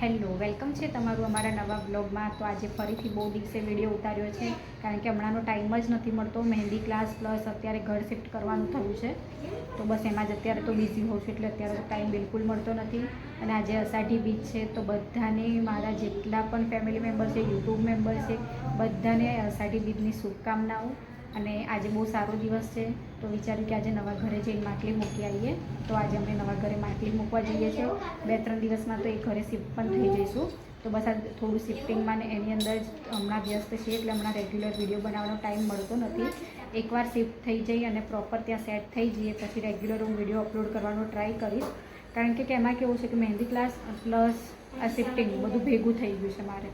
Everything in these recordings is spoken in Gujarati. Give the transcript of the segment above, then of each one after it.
હેલો, વેલકમ છે તમારું અમારા નવા બ્લોગમાં. તો આજે ફરીથી બહુ દિવસે વીડિયો ઉતાર્યો છે, કારણ કે હમણાંનો ટાઈમ જ નથી મળતો. મહેંદી ક્લાસ પ્લસ અત્યારે ઘર શિફ્ટ કરવાનું થયું છે. તો બસ એમાં જ અત્યારે તો બિઝી હોઉં છું, એટલે અત્યારે ટાઈમ બિલકુલ મળતો નથી. અને આજે અષાઢી બીચ છે, તો બધાને મારા જેટલા પણ ફેમિલી મેમ્બર છે યુટ્યુબ મેમ્બર છે, બધાને અષાઢી બીજની શુભકામનાઓ. અને આજે બહુ સારો દિવસ છે, તો વિચાર્યું કે આજે નવા ઘરે જઈને માટલી મૂકી આવીએ. તો આજે અમે નવા ઘરે માટલી મૂકવા જઈએ છીએ. બે ત્રણ દિવસમાં તો એ ઘરે શિફ્ટ પણ થઈ જઈશું. તો બસ આ થોડું શિફ્ટિંગમાં ને એની અંદર જ હમણાં વ્યસ્ત છીએ, એટલે હમણાં રેગ્યુલર વીડિયો બનાવવાનો ટાઈમ મળતો નથી. એકવાર શિફ્ટ થઈ જઈ અને પ્રોપર ત્યાં સેટ થઈ જઈએ, પછી રેગ્યુલર હું વીડિયો અપલોડ કરવાનો ટ્રાય કરીશ. કારણ કે એમાં કેવું છે કે મહેંદી ક્લાસ પ્લસ આ શિફ્ટિંગ બધું ભેગું થઈ ગયું છે મારે.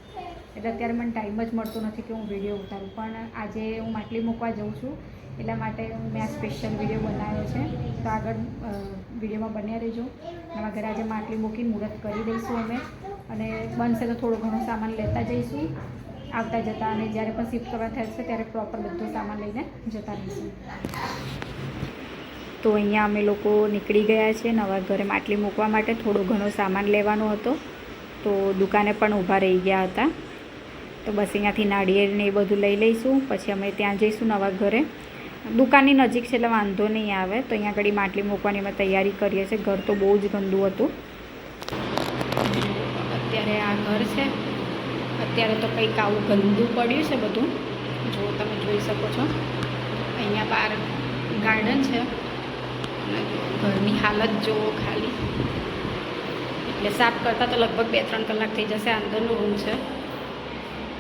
એટલે અત્યારે મને ટાઈમ જ મળતો નથી કે હું વીડિયો ઉતારું. પણ આજે હું માટલી મૂકવા જાઉં છું, એટલા માટે મેં આ સ્પેશિયલ વીડિયો બનાવ્યો છે. તો આગળ વિડીયોમાં બન્યા રહેજો. નવા ઘરે આજે માટલી મૂકી મુહૂર્ત કરી દઈશું અમે. અને બનશે તો થોડો ઘણો સામાન લેતા જઈશું. આવતા જતા અને જ્યારે પણ શિફ્ટ કરવા થશે ત્યારે પ્રોપર બધો સામાન લઈને જતા રહીશું. તો અહીંયા અમે લોકો નીકળી ગયા છે નવા ઘરે માટલી મૂકવા માટે. થોડો ઘણો સામાન લેવાનો હતો. તો દુકાને પણ ઊભા રહી ગયા હતા. તો બસ અહીંયાથી નાળિયેરને એ બધું લઈ લઈશું. પછી અમે ત્યાં જઈશું નવા ઘરે. દુકાનની નજીક છે એટલે વાંધો નહીં આવે. તો અહીંયા આગળ માટલી મૂકવાની અમે તૈયારી કરીએ છીએ. ઘર તો બહુ જ ગંદુ હતું. અત્યારે આ ઘર છે. અત્યારે તો કંઈક આવું ગંદુ પડ્યું છે બધું. જો તમે જોઈ શકો છો. અહીંયા બહાર ગાર્ડન છે. ઘરની હાલત જુઓ ખાલી. એટલે સાફ કરતાં તો લગભગ બે ત્રણ કલાક થઈ જશે. અંદરનો રૂમ છે.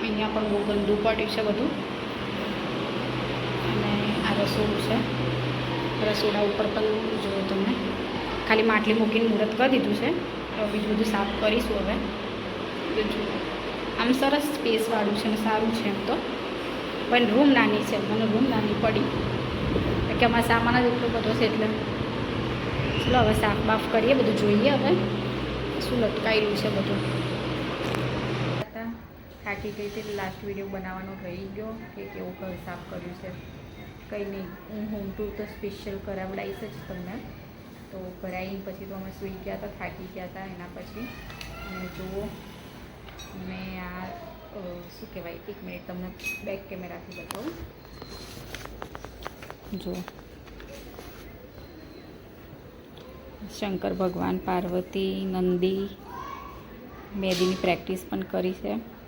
અહીંયા પણ બહુ ગંદુ પડ્યું છે બધું. અને આ રસોડું છે. રસોડા ઉપર પણ જોયું તમે ખાલી માટલી મૂકીને મુહૂર્ત કરી દીધું છે. તો બીજું બધું સાફ કરીશું હવે. આમ સરસ સ્પેસવાળું છે ને સારું છે એમ તો. પણ રૂમ નાની છે. મને રૂમ નાની પડી. કે અમારા સામાન જ એટલો બધો છે એટલે. ચલો હવે સાફ બાફ કરીએ, બધું જોઈએ હવે. શું લટકાયેલું છે બધું. થાકી ગઈ હતી લાસ્ટ વીડિયો બનાવવાનો રહી ગયો કે કેવું ઘર સાફ કર્યું છે. કંઈ નહીં, હું હોમ ટૂર તો સ્પેશિયલ કરાવડાવીશ જ તમને. તો કરાવીને પછી તો અમે સૂઈ ગયા હતા, થાકી ગયા હતા એના પછી. અને જુઓ, મેં આ શું કહેવાય, એક મિનિટ તમને બેક કેમેરાથી બતાવું. જુઓ. શંકર ભગવાન, પાર્વતી, નંદી, મેદીની પ્રેક્ટિસ પણ કરી છે.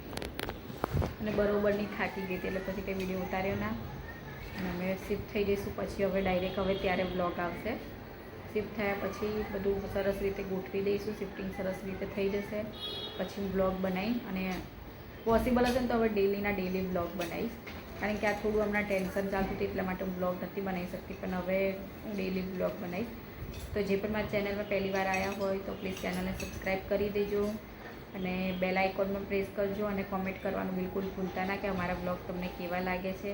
અને બરોબરની થાકી ગઈ એટલે પછી કંઈ વીડિયો ઉતાર્યો ના. અને અમે શિફ્ટ થઈ જઈશું, પછી હવે ડાયરેક્ટ હવે ત્યારે બ્લોગ આવશે. શિફ્ટ થયા પછી બધું સરસ રીતે ગોઠવી દઈશું શિફ્ટિંગ સરસ રીતે થઈ જશે. પછી હું બ્લોગ બનાવી અને પોસિબલ હશે ને તો હવે ડેલીના ડેલી બ્લોગ બનાવીશ. કારણ કે આ થોડું હમણાં ટેન્શન ચાલતું હતું, એટલા માટે હું બ્લોગ નથી બનાવી શકતી, પણ હવે હું ડેલી બ્લોગ બનાવીશ. તો જે પણ મારા ચેનલમાં પહેલી વાર આવ્યા હોય તો પ્લીઝ ચેનલને સબસ્ક્રાઈબ કરી દેજો. અને બેલ આઇકોનમાં પ્રેસ કરજો અને કોમેન્ટ કરવાનું બિલકુલ ભૂલતા ના કે અમારા બ્લોગ તમને કેવા લાગે છે.